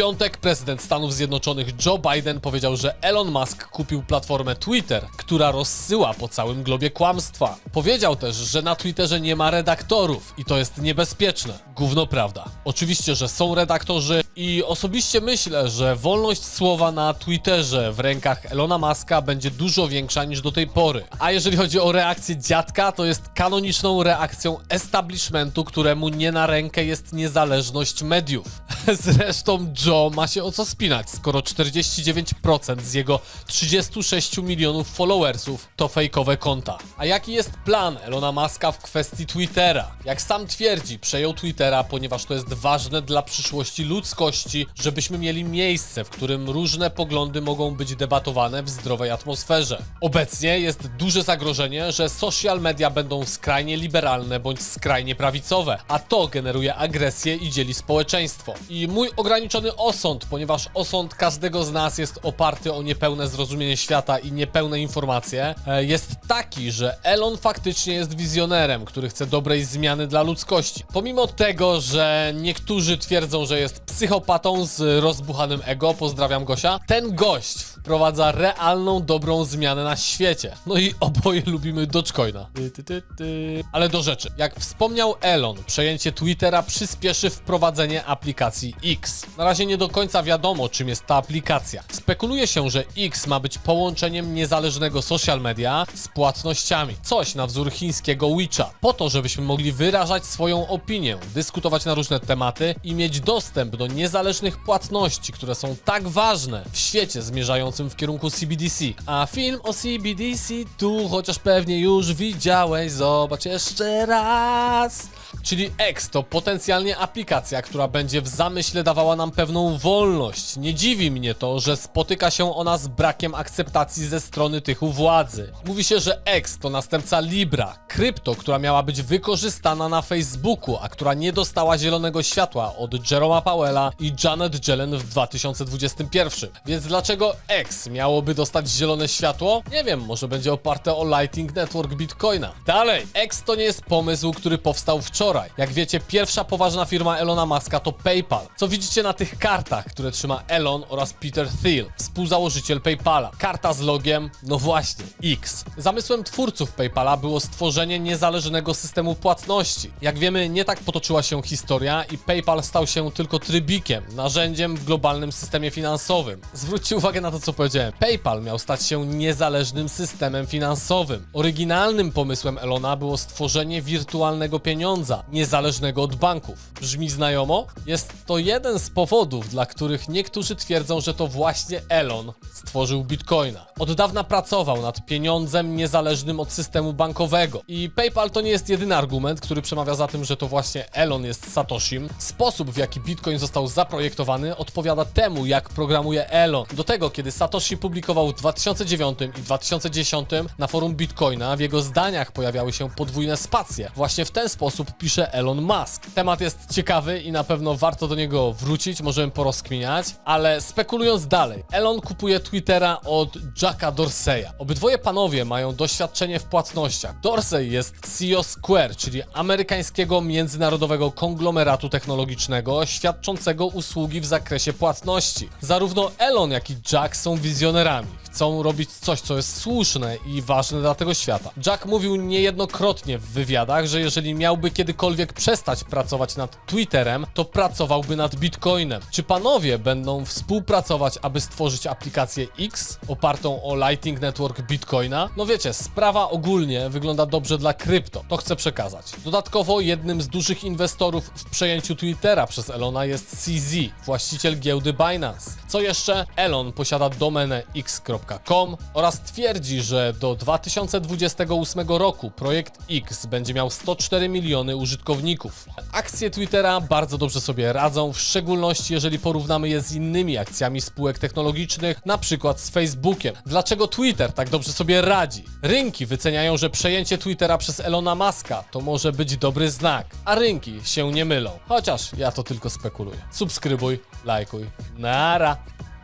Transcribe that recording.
piątek prezydent Stanów Zjednoczonych Joe Biden powiedział, że Elon Musk kupił platformę Twitter, która rozsyła po całym globie kłamstwa. Powiedział też, że na Twitterze nie ma redaktorów i to jest niebezpieczne. Gówno prawda. Oczywiście, że są redaktorzy i osobiście myślę, że wolność słowa na Twitterze w rękach Elona Muska będzie dużo większa niż do tej pory. A jeżeli chodzi o reakcję dziadka, to jest kanoniczną reakcją establishmentu, któremu nie na rękę jest niezależność mediów. Zresztą Joe ma się o co spinać, skoro 49% z jego 36 milionów followersów to fejkowe konta. A jaki jest plan Elona Muska w kwestii Twittera? Jak sam twierdzi, przejął Twittera, ponieważ to jest ważne dla przyszłości ludzkości, żebyśmy mieli miejsce, w którym różne poglądy mogą być debatowane w zdrowej atmosferze. Obecnie jest duże zagrożenie, że social media będą skrajnie liberalne bądź skrajnie prawicowe, a to generuje agresję i dzieli społeczeństwo. I mój ograniczony osąd, ponieważ osąd każdego z nas jest oparty o niepełne zrozumienie świata i niepełne informacje, e, jest taki, że Elon faktycznie jest wizjonerem, który chce dobrej zmiany dla ludzkości. Pomimo tego, że niektórzy twierdzą, że jest psychopatą z rozbuchanym ego, pozdrawiam Gosia, ten gość wprowadza realną, dobrą zmianę na świecie. No i oboje lubimy Dogecoina. Ale do rzeczy. Jak wspomniał Elon, przejęcie Twittera przyspieszy wprowadzenie aplikacji X. Na razie nie do końca wiadomo, czym jest ta aplikacja. Spekuluje się, że X ma być połączeniem niezależnego social media z płatnościami. Coś na wzór chińskiego WeChat. Po to, żebyśmy mogli wyrażać swoją opinię, dyskutować na różne tematy i mieć dostęp do niezależnych płatności, które są tak ważne w świecie zmierzającym w kierunku CBDC. A film o CBDC tu, chociaż pewnie już widziałeś, zobacz jeszcze raz. Czyli X to potencjalnie aplikacja, która będzie w zamyśle dawała nam pewną wolność. Nie dziwi mnie to, że spotyka się ona z brakiem akceptacji ze strony tych u władzy. Mówi się, że X to następca Libra, krypto, która miała być wykorzystana na Facebooku, a która nie dostała zielonego światła od Jeroma Powella i Janet Yellen w 2021. Więc dlaczego X miałoby dostać zielone światło? Nie wiem, może będzie oparte o Lightning Network Bitcoina. Dalej, X to nie jest pomysł, który powstał wczoraj. Jak wiecie, pierwsza poważna firma Elona Muska to PayPal. Co widzicie na tych kartach, które trzyma Elon oraz Peter Thiel, współzałożyciel PayPala. Karta z logiem, no właśnie, X. Zamysłem twórców PayPala było stworzenie niezależnego systemu płatności. Jak wiemy, nie tak potoczyła się historia i PayPal stał się tylko trybikiem, narzędziem w globalnym systemie finansowym. Zwróćcie uwagę na to, co powiedziałem. PayPal miał stać się niezależnym systemem finansowym. Oryginalnym pomysłem Elona było stworzenie wirtualnego pieniądza, niezależnego od banków. Brzmi znajomo? Jest to jeden z powodów, dla których niektórzy twierdzą, że to właśnie Elon stworzył Bitcoina. Od dawna pracował nad pieniądzem niezależnym od systemu bankowego. I PayPal to nie jest jedyny argument, który przemawia za tym, że to właśnie Elon jest Satoshim. Sposób, w jaki Bitcoin został zaprojektowany, odpowiada temu, jak programuje Elon. Do tego, kiedy Satoshi publikował w 2009 i 2010 na forum Bitcoina, w jego zdaniach pojawiały się podwójne spacje. Właśnie w ten sposób pisze Elon Musk. Temat jest ciekawy i na pewno warto do niego wrócić, możemy porozkminiać, ale spekulując dalej, Elon kupuje Twittera od Jacka Dorseya. Obydwoje panowie mają doświadczenie w płatnościach. Dorsey jest CEO Square, czyli amerykańskiego międzynarodowego konglomeratu technologicznego świadczącego usługi w zakresie płatności. Zarówno Elon, jak i Jack są wizjonerami. Chcą robić coś, co jest słuszne i ważne dla tego świata. Jack mówił niejednokrotnie w wywiadach, że jeżeli miałby kiedykolwiek przestać pracować nad Twitterem, to pracowałby nad Bitcoinem. Czy panowie będą współpracować, aby stworzyć aplikację X opartą o Lightning Network Bitcoina? No wiecie, sprawa ogólnie wygląda dobrze dla krypto. To chcę przekazać. Dodatkowo jednym z dużych inwestorów w przejęciu Twittera przez Elona jest CZ, właściciel giełdy Binance. Co jeszcze? Elon posiada domenę oraz twierdzi, że do 2028 roku projekt X będzie miał 104 miliony użytkowników. Akcje Twittera bardzo dobrze sobie radzą, w szczególności jeżeli porównamy je z innymi akcjami spółek technologicznych, na przykład z Facebookiem. Dlaczego Twitter tak dobrze sobie radzi? Rynki wyceniają, że przejęcie Twittera przez Elona Muska to może być dobry znak, a rynki się nie mylą. Chociaż ja to tylko spekuluję. Subskrybuj, lajkuj. Nara.